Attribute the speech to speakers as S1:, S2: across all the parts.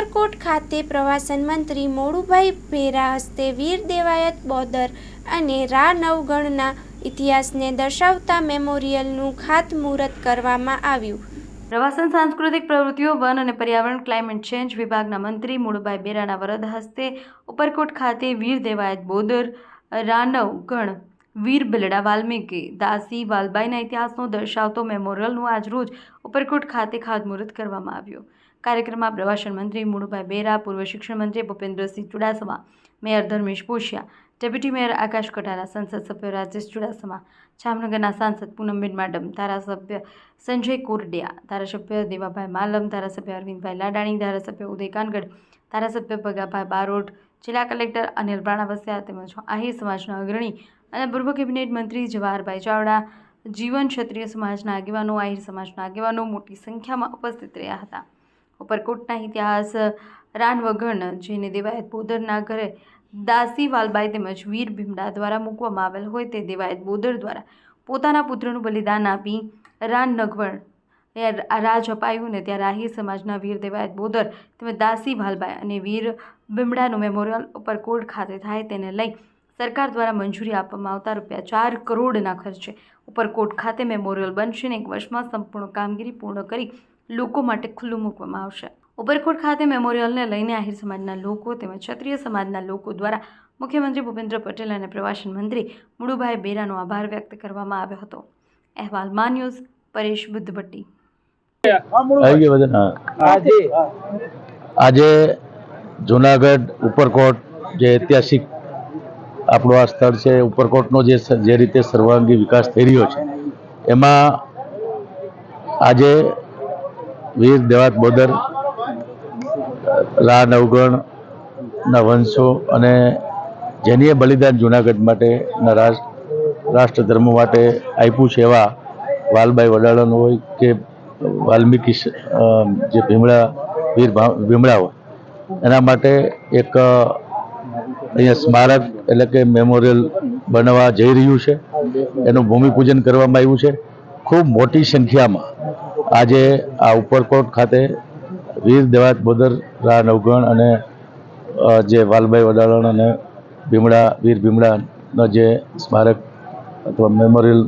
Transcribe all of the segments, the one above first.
S1: ઉપરકોટ ખાતે પ્રવાસન મંત્રી મોડુભાઈ ભેરા હસ્તે વીર દેવાયત બોદર અને રા નવગણના ઇતિહાસને દર્શાવતા મેમોરિયલનું ખાતમુહૂર્ત કરવામાં આવ્યું.
S2: પ્રવાસન, સાંસ્કૃતિક પ્રવૃત્તિઓ, વન અને પર્યાવરણ, ક્લાઇમેટ ચેન્જ વિભાગના મંત્રી મુળુભાઈ બેરાના વરદ હસ્તે ઉપરકોટ ખાતે વીર દેવાયત બોદર રાનવ ગણ વીર બિલડા વાલ્મીકી, દાસી વાલબાઈના ઇતિહાસનો દર્શાવતો મેમોરિયલનું આજરોજ ઉપરકોટ ખાતે ખાતમુહૂર્ત કરવામાં આવ્યું. કાર્યક્રમમાં પ્રવાસન મંત્રી મુળુભાઈ બેરા, પૂર્વ શિક્ષણ મંત્રી Bhupendrasinh Chudasama, mayor Dharmesh Poshiya deputy mayor Akash Katara, સંસદ સભ્ય રાજેશ ચુડાસમા, જામનગરના સાંસદ પૂનમબેન માડમ, ધારાસભ્ય સંજય કોરડિયા, ધારાસભ્ય દેવાભાઈ માલમ, ધારાસભ્ય અરવિંદભાઈ લાડાણી, ધારાસભ્ય ઉદય કાનગઢ ધારાસભ્ય ભગાભાઈ બારોટ, જિલ્લા કલેક્ટર અનિલ રાણાવસિયા તેમજ આહિર સમાજના અગ્રણી અને પૂર્વ કેબિનેટ મંત્રી જવાહરભાઈ ચાવડા, જીવન ક્ષત્રિય સમાજના આગેવાનો, આહિર સમાજના આગેવાનો મોટી સંખ્યામાં ઉપસ્થિત રહ્યા હતા. ઉપરકોટના ઇતિહાસ રાનવગણ જેને દેવાયત બોદરના ઘરે દાસી વાલબાઈ તેમજ વીર ભીમડા દ્વારા મૂકવામાં આવેલ હોય તે દેવાયત બોદર દ્વારા પોતાના પુત્રનું બલિદાન આપી રાન નગવણ એ રાજ અપાયું ને ત્યાં રાહી સમાજના વીર દેવાયત બોદર તેમજ દાસી વાલબાઈ અને વીર ભીમડાનું મેમોરિયલ ઉપરકોટ ખાતે થાય તેને લઈ સરકાર દ્વારા મંજૂરી આપવામાં આવતા રૂપિયા ચાર કરોડના ખર્ચે ઉપરકોટ ખાતે મેમોરિયલ બનશે અને એક વર્ષમાં સંપૂર્ણ કામગીરી પૂર્ણ કરી લોકો માટે ખુલ્લું મૂકવામાં આવશે. ઉપરકોટ ખાતે મેમોરિયલને લઈને આહિર સમાજના લોકો તેમજ ક્ષત્રિય સમાજના લોકો દ્વારા મુખ્યમંત્રી ભૂપેન્દ્ર પટેલ અને પ્રવાસન મંત્રી મુળુભાઈ બેરાનો આભાર વ્યક્ત કરવામાં આવ્યો હતો. અહેવાલમાં ન્યૂઝ પરેશ બુદ્ધભટ્ટી.
S3: આજે. જુનાગઢ ઉપરકોટ જે ઐતિહાસિક આપણું આ સ્થળ છે ઉપરકોટનો જે જે રીતે સર્વાંગી વિકાસ થઈ રહ્યો છે એમાં આજે વીર દેવાત બોદર રા નવગણના વંશો અને જેનીએ બલિદાન જુનાગઢ માટેના રાષ્ટ્ર ધર્મ માટે આપ્યું છે એવા વાલબાઈ વડાળાનું હોય કે વાલ્મીકી જે ભીમડા, વીર ભા- ભીમડા હોય. એના માટે એક અહીંયા સ્મારક એટલે કે મેમોરિયલ બનાવવા જઈ રહ્યું છે. એનું ભૂમિપૂજન કરવામાં આવ્યું છે. ખૂબ મોટી સંખ્યામાં આજે આ ઉપરકોટ ખાતે વીર દેવાત બોદર નવગણ અને જે વાલભાઈ વડાળણ અને ભીમડા, વીર ભીમડાનો જે સ્મારક અથવા મેમોરિયલ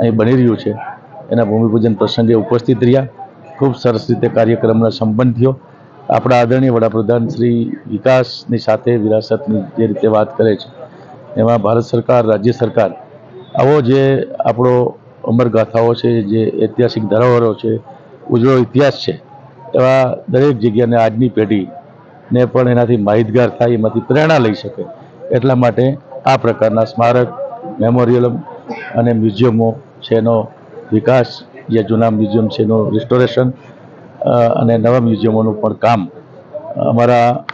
S3: અહીં બની રહ્યું છે, એના ભૂમિપૂજન પ્રસંગે ઉપસ્થિત રહ્યા. ખૂબ સરસ રીતે કાર્યક્રમનો સંપન્ન થયો. આપણા આદરણીય વડાપ્રધાન શ્રી વિકાસની સાથે વિરાસતની જે રીતે વાત કરે છે, એમાં ભારત સરકાર, રાજ્ય સરકાર, આવો જે આપણો અમરગાથાઓ છે, જે ઐતિહાસિક ધરોહરો છે, ઉજળો ઇતિહાસ છે, એવા દરેક જગ્યાને આજની પેઢીને પણ એનાથી માહિતગાર થાય, એમાંથી પ્રેરણા લઈ શકે એટલા માટે આ પ્રકારના સ્મારક મેમોરિયલ અને મ્યુઝિયમો છે એનો વિકાસ, જે જૂના મ્યુઝિયમ છે એનું રિસ્ટોરેશન અને નવા મ્યુઝિયમોનું પણ કામ અમારા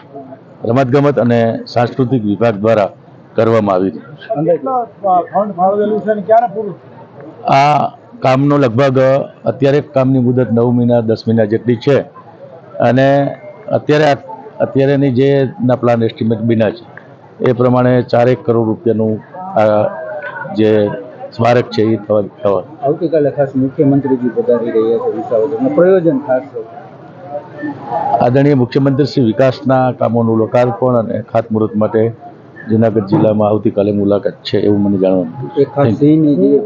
S3: રમતગમત અને સાંસ્કૃતિક વિભાગ દ્વારા કરવામાં આવી રહ્યું છે. આ કામનો લગભગ અત્યારે કામની મુદત નવ મહિના દસ મહિના જેટલી છે. અને અત્યારે અત્યારેની જે ના પ્લાન એસ્ટિમેટ બિના છે એ પ્રમાણે ચારેક કરોડ રૂપિયાનું આ જે સ્મારક છે એ થવા થવા.
S4: આવતીકાલે ખાસ મુખ્યમંત્રીજી પધારી રહ્યા છે વિસાવદરમાં પ્રયોજન ખાસ.
S3: આદરણીય મુખ્યમંત્રી શ્રી વિકાસના કામોનું લોકાર્પણ અને ખાતમુહૂર્ત માટે જુનાગઢ જિલ્લામાં આવતીકાલે મુલાકાત છે એવું મને જાણવા મળ્યું